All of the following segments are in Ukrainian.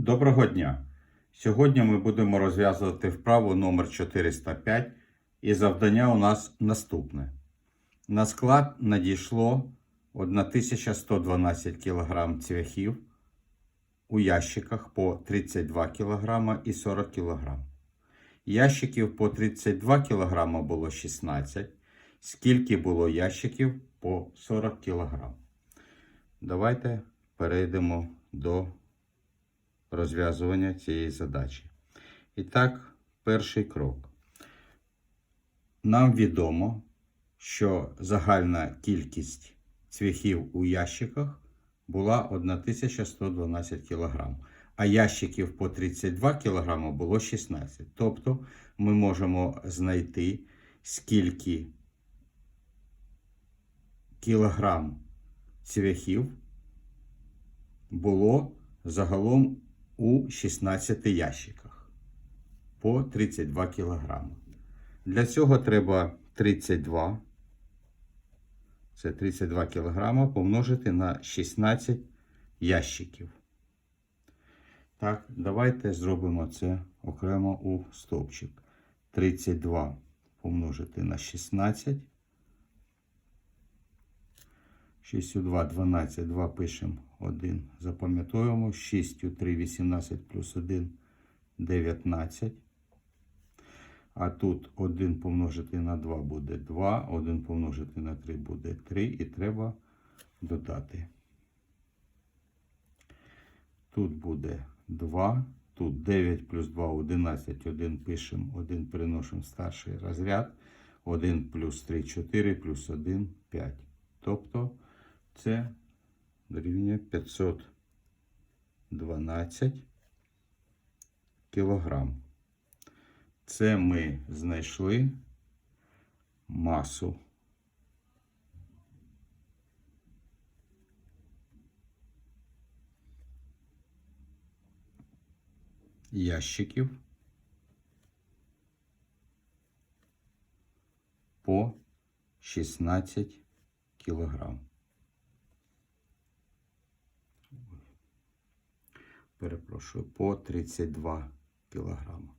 Доброго дня! Сьогодні ми будемо розв'язувати вправу номер 405 і завдання у нас наступне. На склад надійшло 1112 кг цвяхів у ящиках по 32 кг і 40 кг. Ящиків по 32 кг було 16. Скільки було ящиків по 40 кг? Давайте перейдемо до розв'язування цієї задачі. І так, перший крок. Нам відомо, що загальна кількість цвяхів у ящиках була 1112 кг, а ящиків по 32 кг було 16. Тобто ми можемо знайти, скільки кілограм цвяхів було загалом у 16 ящиках по 32 кг. Для цього треба 32, це 32 кг помножити на 16 ящиків. Так, давайте зробимо це окремо у стовпчик. 32 помножити на 16. 6 у 2, 12, 2 пишемо 1, запам'ятовуємо. 6 у 3, 18 плюс 1, 19. А тут 1 помножити на 2 буде 2, 1 помножити на 3 буде 3 і треба додати. Тут буде 2, тут 9 плюс 2, 11, 1 пишемо, 1 переносимо в старший розряд, 1 плюс 3, 4, плюс 1, 5. Тобто це дорівнює 512 кілограм. Це ми знайшли масу. Ящиків по 16 кілограм. Перепрошую, по 32 кілограма.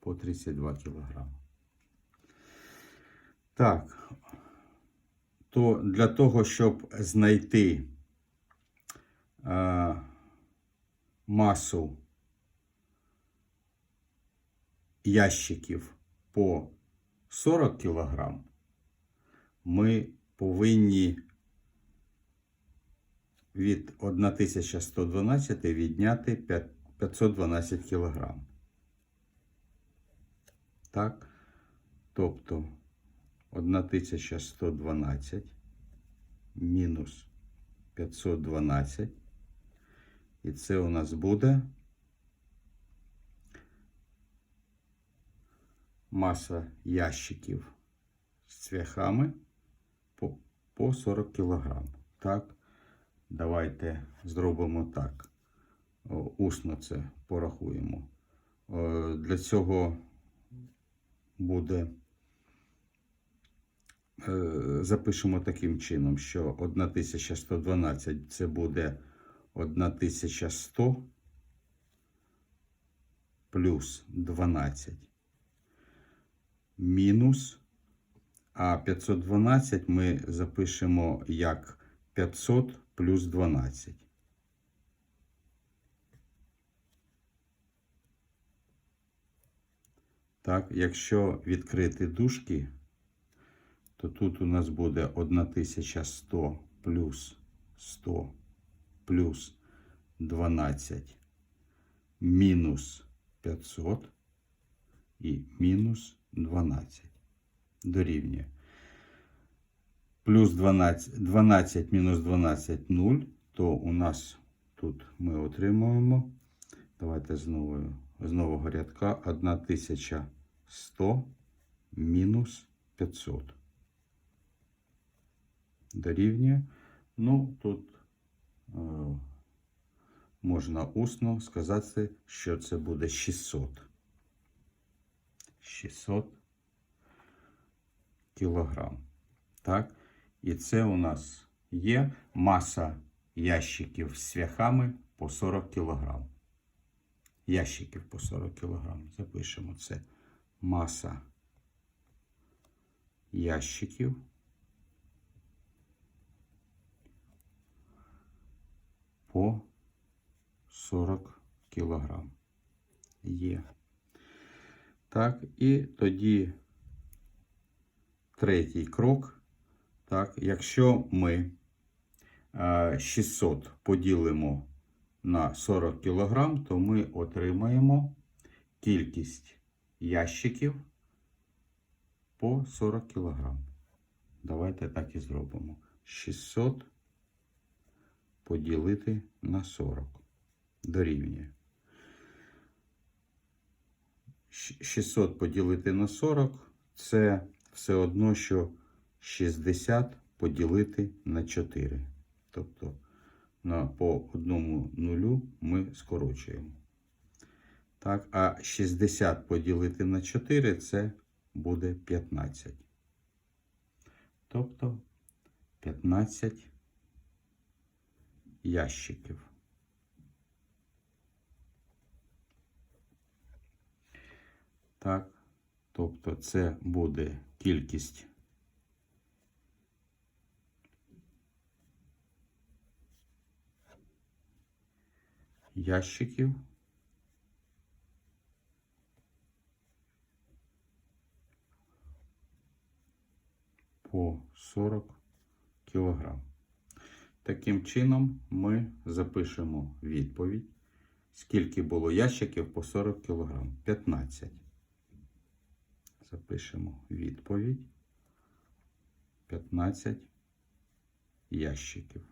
По 32 кілограма. Так, то для того, щоб знайти е, масу ящиків по 40 кілограм, ми повинні від 1112 відняти 512 кг. Так, тобто 1112 мінус 512. І це у нас буде маса ящиків з цвяхами по, по 40 кг. Так. Давайте зробимо так. Усно це порахуємо. Для цього буде, е, запишемо таким чином, що 1112 це буде 1100 плюс 12 мінус, а 512 ми запишемо як 500 плюс 12. Так, якщо відкрити дужки, то тут у нас буде 1100 плюс 100 плюс 12 мінус 500 і мінус 12 дорівнює плюс 12, 12 мінус 12 0, то у нас тут ми отримуємо. Давайте знову з нового рядка 1100 мінус 500. Дорівнює. Ну, тут е, можна усно сказати, що це буде 600. 600 кілограм. Так? І це у нас є маса ящиків з цвяхами по 40 кг. Ящиків по 40 кг. Запишемо це маса ящиків. По 40 кілограм. Є. Так, і тоді третій крок. Так, якщо ми е, 600 поділимо на 40 кг, то ми отримаємо кількість ящиків по 40 кг. Давайте так і зробимо. 600 поділити на 40 дорівнює. 600 поділити на 40 це все одно, що 60 поділити на 4. Тобто на, по одному нулю ми скорочуємо. Так, а 60 поділити на 4 це буде 15. Тобто 15 ящиків. Так, тобто це буде кількість ящиків по 40 кілограм. Таким чином ми запишемо відповідь, скільки було ящиків по 40 кг. 15. Запишемо відповідь. 15 ящиків.